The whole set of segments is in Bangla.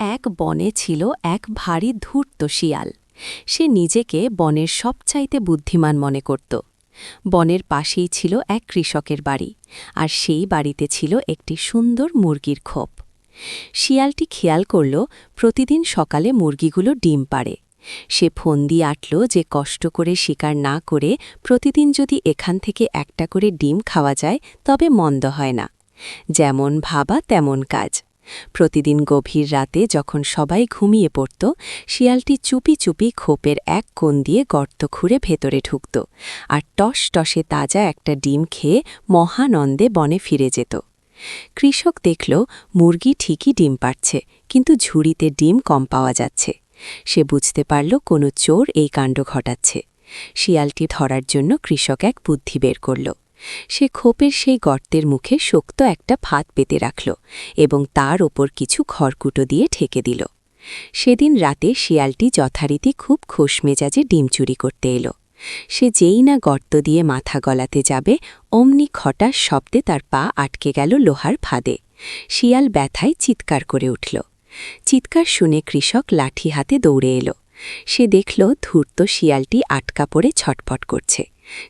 এক বনে ছিল এক ভারী ধূর্ত শিয়াল। সে নিজেকে বনের সবচাইতে বুদ্ধিমান মনে করত। বনের পাশেই ছিল এক কৃষকের বাড়ি, আর সেই বাড়িতে ছিল একটি সুন্দর মুরগির খোপ। শিয়ালটি খেয়াল করল, প্রতিদিন সকালে মুরগিগুলো ডিম পাড়ে। সে ফোন দিয়ে আটল যে কষ্ট করে শিকার না করে প্রতিদিন যদি এখান থেকে একটা করে ডিম খাওয়া যায়, তবে মন্দ হয় না। যেমন ভাবা, তেমন কাজ। প্রতিদিন গভীর রাতে যখন সবাই ঘুমিয়ে পড়ত, শিয়ালটি চুপি চুপি খোপের এক কোণ দিয়ে গর্ত খুঁড়ে ভেতরে ঢুকত আর টস টসে তাজা একটা ডিম খেয়ে মহানন্দে বনে ফিরে যেত। কৃষক দেখল, মুরগি ঠিকই ডিম পাচ্ছে কিন্তু ঝুড়িতে ডিম কম পাওয়া যাচ্ছে। সে বুঝতে পারল, কোনো চোর এই কাণ্ড ঘটাচ্ছে। শিয়ালটি ধরার জন্য কৃষক এক বুদ্ধি বের করল। সে খোপের সেই গর্তের মুখে শক্ত একটা ফাঁদ পেতে রাখল এবং তার ওপর কিছু খড়কুটো দিয়ে ঠেকে দিল। সেদিন রাতে শিয়ালটি যথারীতি খুব খোশ মেজাজে ডিম চুরি করতে এলো। সে যেই না গর্ত দিয়ে মাথা গলাতে যাবে, অমনি খটাস শব্দে তার পা আটকে গেল লোহার ফাঁদে। শিয়াল ব্যথায় চিৎকার করে উঠল। চিৎকার শুনে কৃষক লাঠি হাতে দৌড়ে এলো। সে দেখল ধূর্ত শিয়ালটি আটকা পড়ে ছটফট করছে।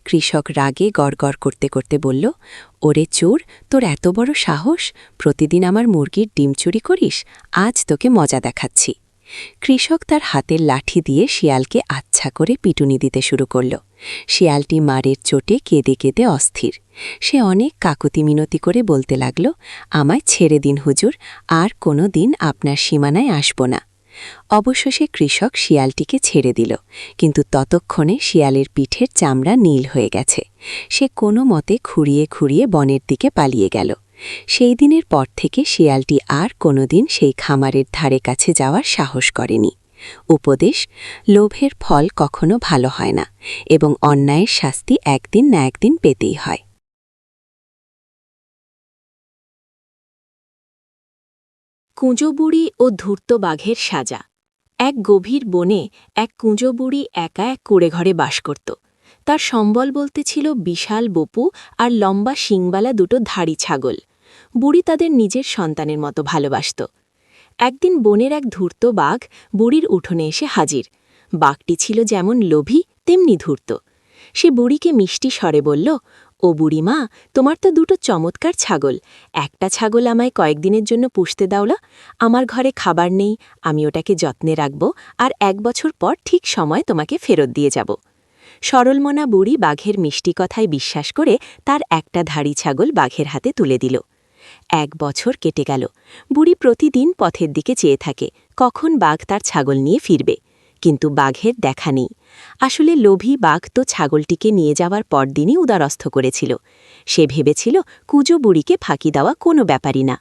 কৃষক রাগে গড়গড় করতে করতে বলল, ওরে চোর, তোর এত বড় সাহস? প্রতিদিন আমার মুরগির ডিম চুরি করিস? আজ তোকে মজা দেখাচ্ছি। কৃষক তার হাতের লাঠি দিয়ে শিয়ালকে আচ্ছা করে পিটুনি দিতে শুরু করল। শিয়ালটি মারের চোটে কেঁদে কেঁদে অস্থির। সে অনেক কাকুতি মিনতি করে বলতে লাগল, আমায় ছেড়ে দিন হুজুর, আর কোনো দিন আপনার সীমানায় আসব না। অবশেষে কৃষক শিয়ালটিকে ছেড়ে দিল। কিন্তু ততক্ষণে শিয়ালের পিঠের চামড়া নীল হয়ে গেছে। সে কোনো মতে খুঁড়িয়ে খুঁড়িয়ে বনের দিকে পালিয়ে গেল। সেই দিনের পর থেকে শিয়ালটি আর কোনোদিন সেই খামারের ধারে কাছে যাওয়ার সাহস করেনি। উপদেশ, লোভের ফল কখনো ভালো হয় না এবং অন্যায়ের শাস্তি একদিন না একদিন পেতেই হয়। কুঁজোবুড়ি ও ধূর্ত বাঘের সাজা। এক গভীর বনে এক কুঁজোবুড়ি একা এক কুড়েঘরে বাস করত। তার সম্বল বলতে ছিল বিশাল বপু আর লম্বা শিংবালা দুটো ধাড়ি ছাগল। বুড়ি তাদের নিজের সন্তানের মতো ভালোবাসত। একদিন বনের এক ধূর্ত বাঘ বুড়ির উঠোনে এসে হাজির। বাঘটি ছিল যেমন লোভী, তেমনি ধূর্ত। সে বুড়িকে মিষ্টি স্বরে বলল ও বুড়িমা, তোমার তো দুটো চমৎকার ছাগল। একটা ছাগল আমায় কয়েকদিনের জন্য পুষতে দাওলা, আমার ঘরে খাবার নেই, আমি ওটাকে যত্নে রাখব, আর এক বছর পর ঠিক সময় তোমাকে ফেরত দিয়ে যাব। সরলমনা বুড়ি বাঘের মিষ্টি কথায় বিশ্বাস করে তার একটা ধাড়ি ছাগল বাঘের হাতে তুলে দিল। এক বছর কেটে গেল। বুড়ি প্রতিদিন পথের দিকে চেয়ে থাকে, কখন বাঘ তার ছাগল নিয়ে ফিরবে। কিন্তু বাঘের দেখা নেই। আসলে লোভী বাঘ তো ছাগলটিকে নিয়ে যাওয়ার পরদিনই উদারস্থ করেছিল। সে ভেবেছিল কুজো বুড়িকে ফাঁকি দেওয়া কোনো ব্যাপারই না।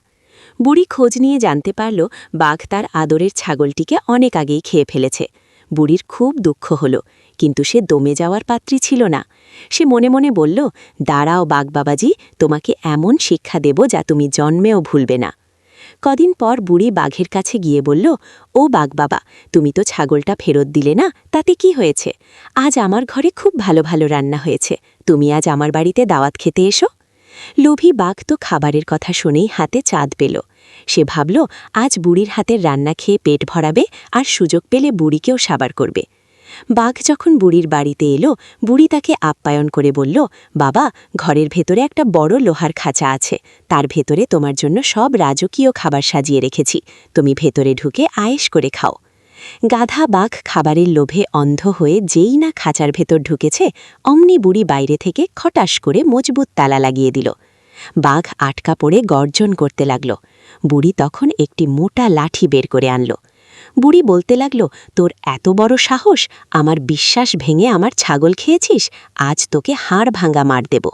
বুড়ি খোঁজ নিয়ে জানতে পারল বাঘ তার আদরের ছাগলটিকে অনেক আগেই খেয়ে ফেলেছে। বুড়ির খুব দুঃখ হল, কিন্তু সে দমে যাওয়ার পাত্রী ছিল না। সে মনে মনে বলল, দাঁড়াও বাঘ বাবাজি, তোমাকে এমন শিক্ষা দেব যা তুমি জন্মেও ভুলবে না। কদিন পর বুড়ি বাঘের কাছে গিয়ে বলল, ও বাঘ বাবা, তুমি তো ছাগলটা ফেরত দিলে না? তাতে কি হয়েছে? আজ আমার ঘরে খুব ভালো ভালো রান্না হয়েছে। তুমি আজ আমার বাড়িতে দাওয়াত খেতে এসো। লোভী বাঘ তো খাবারের কথা শুনেই হাতে চাঁদ পেল। সে ভাবল, আজ বুড়ির হাতের রান্না খেয়ে পেট ভরাবে আর সুযোগ পেলে বুড়িকেও সাবার করবে। বাঘ যখন বুড়ির বাড়িতে এলো, বুড়ি তাকে আপ্যায়ন করে বলল, বাবা, ঘরের ভেতরে একটা বড় লোহার খাঁচা আছে। তার ভেতরে তোমার জন্য সব রাজকীয় খাবার সাজিয়ে রেখেছি। তুমি ভেতরে ঢুকে আয়েস করে খাও। গাধা বাঘ খাবারের লোভে অন্ধ হয়ে যেই না খাঁচার ভেতর ঢুকেছে, অমনি বুড়ি বাইরে থেকে খটাস করে মজবুত তালা লাগিয়ে দিল। বাঘ আটকা পড়ে গর্জন করতে লাগল। বুড়ি তখন একটি মোটা লাঠি বের করে আনল। বুড়ি বলতে লাগল, তোর এত বড় সাহস, আমার বিশ্বাস ভেঙে আমার ছাগল খেয়েছিস, আজ তোকে হাড় ভাঙ্গা মার দেব।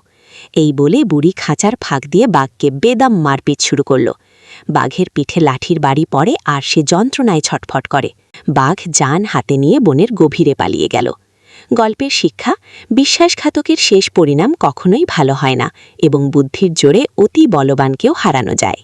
এই বলে বুড়ি খাঁচার ফাঁক দিয়ে বাঘকে বেদাম মারপিট শুরু করল। বাঘের পিঠে লাঠির বাড়ি পড়ে আর সে যন্ত্রণায় ছটফট করে। বাঘ যান হাতে নিয়ে বনের গভীরে পালিয়ে গেল। গল্পের শিক্ষা, বিশ্বাসঘাতকের শেষ পরিণাম কখনোই ভালো হয় না এবং বুদ্ধির জোরে অতি বলবানকেও হারানো যায়।